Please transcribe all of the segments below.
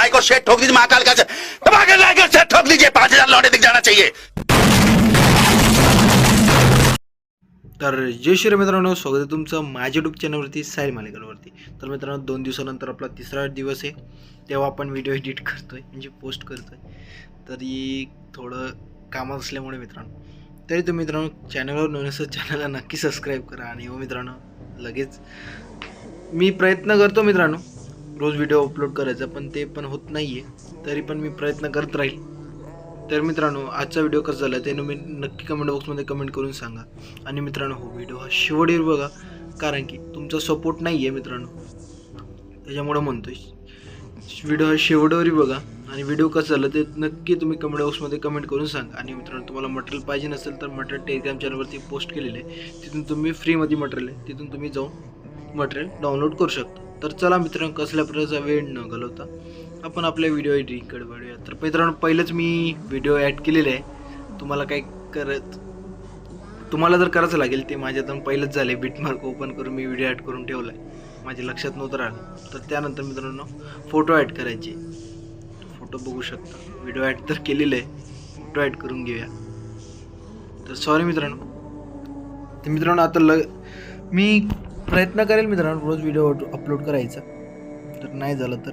तो को और ठोक दीजिए महाकाल का दबाकर लाइक को शेयर ठोक दीजिए। पांच हजार लौटे दिख जाना चाहिए। तर जय श्री मित्रांनो स्वागत आहे तुमचं माझ्या यूट्यूब चॅनलवरती साईल मालिकांवरती तर मित्रांनो दोन दिवसानंतर आपला तिसरा दिवस आहे तेव्हा आपण व्हिडिओ एडिट आहे म्हणजे पोस्ट करतो आहे तरी थोडं कामात असल्यामुळे मित्रांनो. तरी तुम्ही मित्रांनो चॅनलवर नवीन असं चॅनलला नक्की सबस्क्राईब करा आणि हो मित्रांनो लगेच मी प्रयत्न करतो मित्रांनो रोज व्हिडिओ अपलोड करायचा पण ते पण होत नाही आहे तरी पण मी प्रयत्न करत राहील. तर मित्रांनो आजचा व्हिडिओ कसा झाला ते मी नक्की कमेंट बॉक्समध्ये कमेंट करून सांगा. आणि मित्रांनो हो व्हिडिओ हा शेवटवर बघा. कारण की तुमचा सपोर्ट नाही आहे मित्रांनो. त्याच्यामुळं म्हणतोय व्हिडिओ हा शेवटवरही बघा. आणि व्हिडिओ कसं झालं ते नक्की तुम्ही कमेंट बॉक्समध्ये कमेंट करून सांगा. आणि मित्रांनो तुम्हाला मटेरियल पाहिजे नसेल तर मटेरियल टेलिग्राम चॅनलवरती पोस्ट केलेलं आहे. तिथून तुम्ही फ्रीमध्ये मटेरियल आहे. तिथून तुम्ही जाऊन मटेरियल डाउनलोड करू शकता. तर चला मित्रांनो कसल्या प्रकारचा वेळ न घालवता आपण आपल्या व्हिडिओ एडिटिंगकडे वळूया. तर मित्रांनो पहिलंच मी व्हिडिओ ॲड केलेले आहे. तुम्हाला काय करत तुम्हाला जर करायचं लागेल ते माझ्यातून पहिलंच झाले. बिटमार्क ओपन करून मी व्हिडिओ ॲड करून ठेवला आहे माझ्या लक्षात नव्हतं राहिलं. तर त्यानंतर मित्रांनो फोटो ॲड करायचे. फोटो बघू शकता. व्हिडिओ ॲड तर केलेलं आहे. फोटो ॲड करून घेऊया. तर सॉरी मित्रांनो. तर मित्रांनो आता ल मी प्रयत्न करेल मित्रांनो रोज व्हिडिओ अपलोड करायचा. तर नाही झालं तर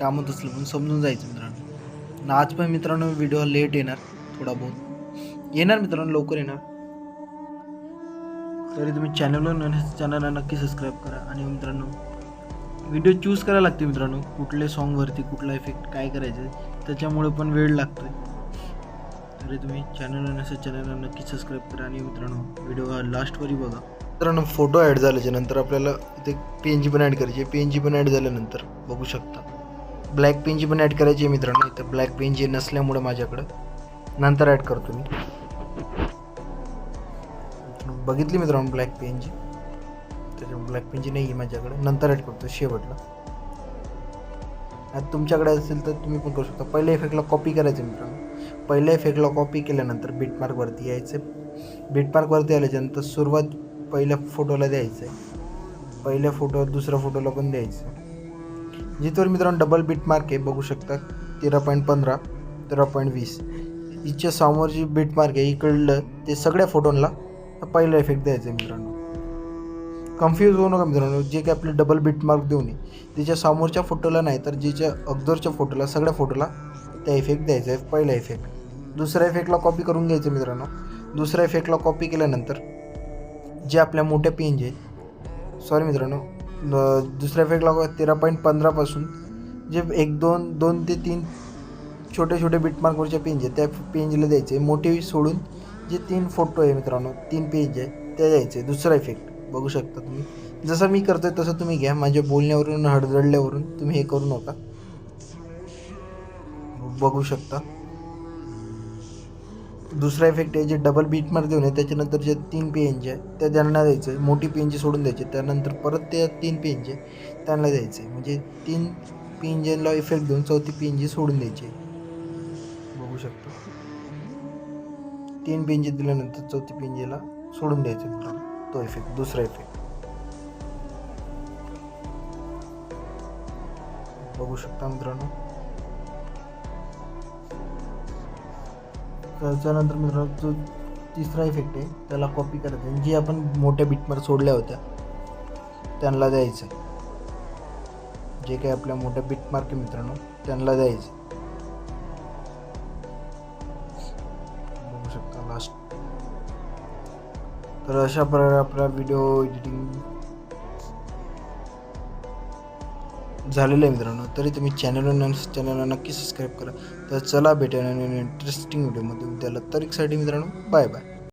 कामत असलं पण समजून जायचं मित्रांनो. आणि आज पण मित्रांनो व्हिडिओ लेट येणार थोडा बहुत. येणार मित्रांनो लवकर येणार. तरी तुम्ही चॅनलवर चॅनलला नक्की सबस्क्राईब करा. आणि मित्रांनो व्हिडिओ चूज करायला लागते मित्रांनो. कुठल्या सॉन्गवरती कुठला इफेक्ट काय करायचं त्याच्यामुळे पण वेळ लागतो तरी तुम्ही चॅनलला नसेल चॅनलला नक्की सबस्क्राईब करा. आणि मित्रांनो व्हिडिओ लास्टवरी लास्टवरही बघा. मित्रांनो फोटो ॲड झाल्याच्यानंतर आपल्याला इथे पी एन जी पण ॲड करायची आहे. पी एन जी पण ॲड झाल्यानंतर बघू शकता. ब्लॅक पेनची पण ॲड करायची आहे मित्रांनो. इथं ब्लॅक पेन जी नसल्यामुळे माझ्याकडं नंतर ॲड करतो मी. बघितली मित्रांनो ब्लॅक पेनची त्याच्यामुळे ब्लॅक पेनची नाही आहे माझ्याकडे. नंतर ॲड करतो शेवटला. आता तुमच्याकडे असेल तर तुम्ही पण करू शकता. पहिल्या इफेक्टला कॉपी करायचं मित्रांनो. पहिल्या इफेक्टला कॉपी केल्यानंतर बीटमार्कवरती यायचं बीटमार्कवरती आल्याच्यानंतर सुरुवात पहिल्या फोटोला द्यायचं आहे. पहिल्या फोटो दुसऱ्या फोटोला पण द्यायचं जिथवर मित्रांनो डबल बीट मार्क आहे बघू शकता. तेरा पॉईंट पंधरा तेरा पॉईंट वीस. हिच्या समोर जी बीट मार्क आहे इकडलं ते सगळ्या फोटोंना पहिला इफेक्ट द्यायचा आहे मित्रांनो. कन्फ्यूज होऊ नका मित्रांनो. जे काही आपले डबल बीट मार्क देऊ नये त्याच्या समोरच्या फोटोला नाही तर जिच्या अगदोरच्या फोटोला सगळ्या फोटोला त्या इफेक्ट द्यायचा आहे पहिला इफेक्ट दुसऱ्या इफेक्टला कॉपी करून घ्यायचं मित्रांनो. दुसऱ्या इफेक्टला कॉपी केल्यानंतर जे आपल्या मोठ्या पेंज आहेत. सॉरी मित्रांनो न- दुसऱ्या लागू तेरा पॉईंट पंधरापासून जे एक दोन दोन ते तीन छोटे छोटे बिटमार्कवरच्या पेंज आहेत त्या पेंजला द्यायचे. मोठे सोडून जे तीन फोटो आहे मित्रांनो तीन पेज आहे त्या द्यायचे. दुसरा इफेक्ट बघू शकता तुम्ही. जसं मी करतोय तसं तुम्ही घ्या. माझ्या बोलण्यावरून हडदडल्यावरून तुम्ही हे करू नका. बघू शकता. दुसरा इफेक्ट आहे जे डबल बीट देऊन आहे त्याच्यानंतर जे तीन पेंज आहे त्या त्यांना द्यायचं. आहे मोठी पेंजी सोडून द्यायचे. त्यानंतर परत त्या तीन पेंज आहे त्यांना द्यायचं. आहे म्हणजे तीन पेंजला इफेक्ट देऊन चौथी पेंजी सोडून द्यायची. आहे. बघू शकतो. तीन पेनजी दिल्यानंतर चौथी पेंजीला सोडून द्यायचं तो इफेक्ट दुसरा इफेक्ट बघू शकता मित्रांनो. त्याच्यानंतर मित्रांनो जो तिसरा इफेक्ट आहे त्याला कॉपी करायचं आहे. जी आपण मोठ्या बीटवर सोडल्या होत्या त्यांना द्यायचं आहे. जे काही आपल्या मोठ्या बीटमार्क आहे मित्रांनो त्यांना द्यायचं बघू शकता लास्ट तर अशा प्रकारे आपला व्हिडिओ एडिटिंग झालेलं आहे मित्रांनो. तरी तुम्ही चॅनलवर चॅनलला नक्की सबस्क्राईब करा. तर चला भेटेल आणि इंटरेस्टिंग व्हिडिओमध्ये उद्याला तारीखसाठी मित्रांनो. Bye bye